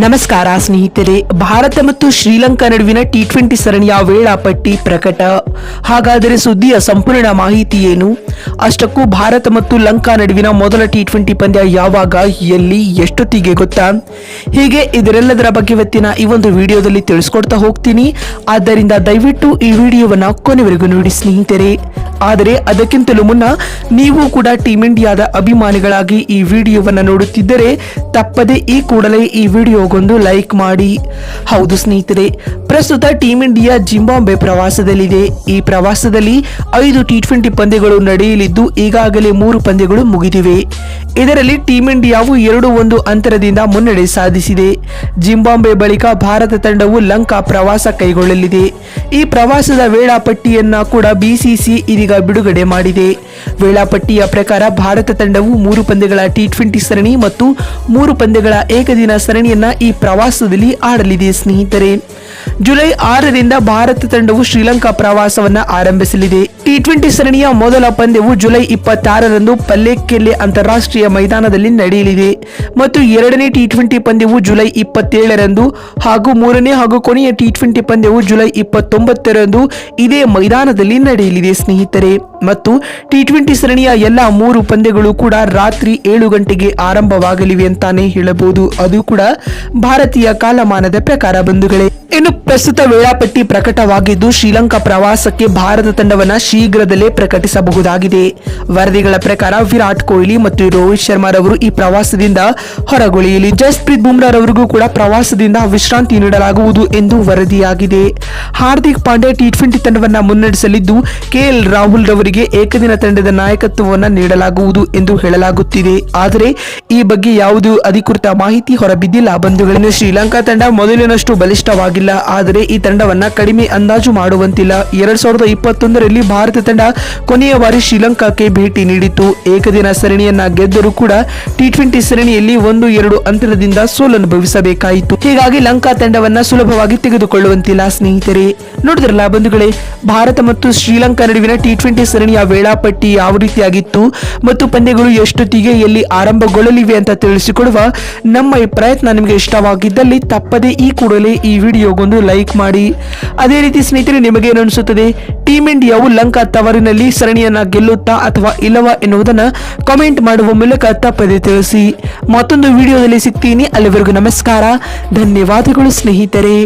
ನಮಸ್ಕಾರ ಸ್ನೇಹಿತರೆ, ಭಾರತ ಮತ್ತು ಶ್ರೀಲಂಕಾ ನಡುವಿನ ಟಿ ಟ್ವೆಂಟಿ ಸರಣಿಯ ವೇಳಾಪಟ್ಟಿ ಪ್ರಕಟ. ಹಾಗಾದರೆ ಸುದ್ದಿಯ ಸಂಪೂರ್ಣ ಮಾಹಿತಿ ಏನು? ಅಷ್ಟಕ್ಕೂ ಭಾರತ ಮತ್ತು ಲಂಕಾ ನಡುವಿನ ಮೊದಲ ಟಿ ಟ್ವೆಂಟಿ ಪಂದ್ಯ ಯಾವಾಗ, ಎಲ್ಲಿ, ಎಷ್ಟೊತ್ತಿಗೆ ಗೊತ್ತಾ? ಹೀಗೆ ಇದರೆಲ್ಲದರ ಬಗ್ಗೆ ಇವತ್ತಿನ ಈ ಒಂದು ವಿಡಿಯೋದಲ್ಲಿ ತಿಳಿಸ್ಕೊಡ್ತಾ ಹೋಗ್ತೀನಿ. ಆದ್ದರಿಂದ ದಯವಿಟ್ಟು ಈ ವಿಡಿಯೋವನ್ನು ಕೊನೆವರೆಗೂ ನೋಡಿ ಸ್ನೇಹಿತರೆ. ಆದರೆ ಅದಕ್ಕಿಂತಲೂ ಮುನ್ನ ನೀವು ಕೂಡ ಟೀಮ್ ಇಂಡಿಯಾದ ಅಭಿಮಾನಿಗಳಾಗಿ ಈ ವಿಡಿಯೋವನ್ನು ನೋಡುತ್ತಿದ್ದರೆ ತಪ್ಪದೆ ಈ ಕೂಡಲೇ ಈ ವಿಡಿಯೋಗೊಂದು ಲೈಕ್ ಮಾಡಿ. ಹೌದು ಸ್ನೇಹಿತರೆ, ಪ್ರಸ್ತುತ ಟೀಂ ಇಂಡಿಯಾ ಜಿಂಬಾಂಬೆ ಪ್ರವಾಸದಲ್ಲಿದೆ. ಈ ಪ್ರವಾಸದಲ್ಲಿ ಐದು ಟಿ ಟ್ವೆಂಟಿ ಪಂದ್ಯಗಳು ನಡೆಯಲಿದ್ದು ಈಗಾಗಲೇ ಮೂರು ಪಂದ್ಯಗಳು ಮುಗಿದಿವೆ. ಇದರಲ್ಲಿ ಟೀಂ ಇಂಡಿಯಾವು ಎರಡು ಒಂದು ಅಂತರದಿಂದ ಮುನ್ನಡೆ ಸಾಧಿಸಿದೆ. ಜಿಂಬಾಂಬೆ ಬಳಿಕ ಭಾರತ ತಂಡವು ಲಂಕಾ ಪ್ರವಾಸ ಕೈಗೊಳ್ಳಲಿದೆ. ಈ ಪ್ರವಾಸದ ವೇಳಾಪಟ್ಟಿಯನ್ನ ಕೂಡ ಬಿಸಿಸಿ ಇದೀಗ ಬಿಡುಗಡೆ ಮಾಡಿದೆ. ವೇಳಾಪಟ್ಟಿಯ ಪ್ರಕಾರ ಭಾರತ ತಂಡವು ಮೂರು ಪಂದ್ಯಗಳ ಟಿ ಟ್ವೆಂಟಿ ಸರಣಿ ಮತ್ತು ಮೂರು ಪಂದ್ಯಗಳ ಏಕದಿನ ಸರಣಿಯನ್ನ ಈ ಪ್ರವಾಸದಲ್ಲಿ ಆಡಲಿದೆ, ಸ್ನೇಹಿತರೆ. ಜುಲೈ ಆರರಿಂದ ಭಾರತ ತಂಡವು ಶ್ರೀಲಂಕಾ ಪ್ರವಾಸವನ್ನ ಆರಂಭಿಸಲಿದೆ. ಟಿ ಟ್ವೆಂಟಿ ಸರಣಿಯ ಮೊದಲ ಪಂದ್ಯವು ಜುಲೈ ಇಪ್ಪತ್ತಾರರಂದು ಪಲ್ಲೆಕೆಲ್ಲೆ ಅಂತಾರಾಷ್ಟ್ರೀಯ ಮೈದಾನದಲ್ಲಿ ನಡೆಯಲಿದೆ ಮತ್ತು ಎರಡನೇ ಟಿ ಟ್ವೆಂಟಿ ಪಂದ್ಯವು ಜುಲೈ ಇಪ್ಪತ್ತೇಳರಂದು ಹಾಗೂ ಮೂರನೇ ಹಾಗೂ ಕೊನೆಯ ಟಿ ಟ್ವೆಂಟಿ ಪಂದ್ಯವು ಜುಲೈ ಇಪ್ಪತ್ತೊಂಬತ್ತರಂದು ಇದೇ ಮೈದಾನದಲ್ಲಿ ನಡೆಯಲಿದೆ ಸ್ನೇಹಿತರೆ. ಮತ್ತು ಟಿ ಟ್ವೆಂಟಿ ಸರಣಿಯ ಎಲ್ಲ ಮೂರು ಪಂದ್ಯಗಳು ಕೂಡ ರಾತ್ರಿ ಏಳು ಗಂಟೆಗೆ ಆರಂಭವಾಗಲಿವೆ ಅಂತಾನೆ ಹೇಳಬಹುದು. ಅದು ಕೂಡ ಭಾರತೀಯ ಕಾಲಮಾನದ ಪ್ರಕಾರ ಬಂಧುಗಳೇ. ಇನ್ನು ಪ್ರಸ್ತುತ ವೇಳಾಪಟ್ಟಿ ಪ್ರಕಟವಾಗಿದ್ದು, ಶ್ರೀಲಂಕಾ ಪ್ರವಾಸಕ್ಕೆ ಭಾರತ ತಂಡವನ್ನು ಶೀಘ್ರದಲ್ಲೇ ಪ್ರಕಟಿಸಬಹುದಾಗಿದೆ. ವರದಿಗಳ ಪ್ರಕಾರ ವಿರಾಟ್ ಕೊಹ್ಲಿ ಮತ್ತು ರೋಹಿತ್ ಶರ್ಮಾರವರು ಈ ಪ್ರವಾಸದಿಂದ ಹೊರಗುಳಿಯಲಿ. ಜಸ್ಪ್ರೀತ್ ಬುಮ್ರಾರವರಿಗೂ ಕೂಡ ಪ್ರವಾಸದಿಂದ ವಿಶ್ರಾಂತಿ ನೀಡಲಾಗುವುದು ಎಂದು ವರದಿಯಾಗಿದೆ. ಹಾರ್ದಿಕ್ ಪಾಂಡ್ಯ ಟಿ ಟ್ವೆಂಟಿ ತಂಡವನ್ನು ಮುನ್ನಡೆಸಲಿದ್ದು ಕೆಎಲ್ ರಾಹುಲ್ ರವರಿಗೆ ಏಕದಿನ ತಂಡದ ನಾಯಕತ್ವವನ್ನು ನೀಡಲಾಗುವುದು ಎಂದು ಹೇಳಲಾಗುತ್ತಿದೆ. ಆದರೆ ಈ ಬಗ್ಗೆ ಯಾವುದೇ ಅಧಿಕೃತ ಮಾಹಿತಿ ಹೊರಬಿದ್ದಿಲ್ಲ. ಬಂಧುಗಳನ್ನು ಶ್ರೀಲಂಕಾ ತಂಡ ಮೊದಲಿನಷ್ಟು ಬಲಿಷ್ಠವಾಗಿಲ್ಲ. ಆದರೆ ಈ ತಂಡವನ್ನ ಕಡಿಮೆ ಅಂದಾಜು ಮಾಡುವಂತಿಲ್ಲ. ಎರಡ್ ಸಾವಿರದ ಇಪ್ಪತ್ತೊಂದರಲ್ಲಿ ಭಾರತ ತಂಡ ಕೊನೆಯ ಬಾರಿ ಶ್ರೀಲಂಕಾಕ್ಕೆ ಭೇಟಿ ನೀಡಿತ್ತು. ಏಕದಿನ ಸರಣಿಯನ್ನ ಗೆದ್ದರೂ ಕೂಡ ಟಿ ಟ್ವೆಂಟಿ ಸರಣಿಯಲ್ಲಿ ಒಂದು ಎರಡು ಅಂತರದಿಂದ ಸೋಲನುಭವಿಸಬೇಕಾಯಿತು. ಹೀಗಾಗಿ ಲಂಕಾ ತಂಡವನ್ನ ಸುಲಭವಾಗಿ ತೆಗೆದುಕೊಳ್ಳುವಂತಿಲ್ಲ ಸ್ನೇಹಿತರೆ. ನೋಡಿದ್ರಲ್ಲ ಬಂಧುಗಳೇ, ಭಾರತ ಮತ್ತು ಶ್ರೀಲಂಕಾ ನಡುವಿನ ಟಿ ಟ್ವೆಂಟಿ ಸರಣಿಯ ವೇಳಾಪಟ್ಟಿ ಯಾವ ರೀತಿಯಾಗಿತ್ತು ಮತ್ತು ಪಂದ್ಯಗಳು ಎಷ್ಟೊತ್ತಿಗೆ ಎಲ್ಲಿ ಆರಂಭಗೊಳ್ಳಲಿವೆ ಅಂತ ತಿಳಿಸಿಕೊಡುವ ನಮ್ಮ ಈ ಪ್ರಯತ್ನ ನಿಮಗೆ ಇಷ್ಟವಾಗಿದ್ದಲ್ಲಿ ತಪ್ಪದೆ ಈ ಕೂಡಲೇ ಈ ವಿಡಿಯೋಗೊಂದು ಲೈಕ್ ಮಾಡಿ. ಅದೇ ರೀತಿ ಸ್ನೇಹಿತರೆ ನಿಮಗೇನು ಅನಿಸುತ್ತದೆ? ಟೀಮ್ ಇಂಡಿಯಾವು ಲಂಕಾ ತವರಿನಲ್ಲಿ ಸರಣಿಯನ್ನ ಗೆಲ್ಲುತ್ತಾ ಅಥವಾ ಇಲ್ಲವಾ ಎನ್ನುವುದನ್ನು ಕಾಮೆಂಟ್ ಮಾಡುವ ಮೂಲಕ ತಪ್ಪದೆ ತಿಳಿಸಿ. ಮತ್ತೊಂದು ವಿಡಿಯೋದಲ್ಲಿ ಸಿಗ್ತೀನಿ. ಅಲ್ಲಿವರೆಗೂ ನಮಸ್ಕಾರ. ಧನ್ಯವಾದಗಳು ಸ್ನೇಹಿತರೆ.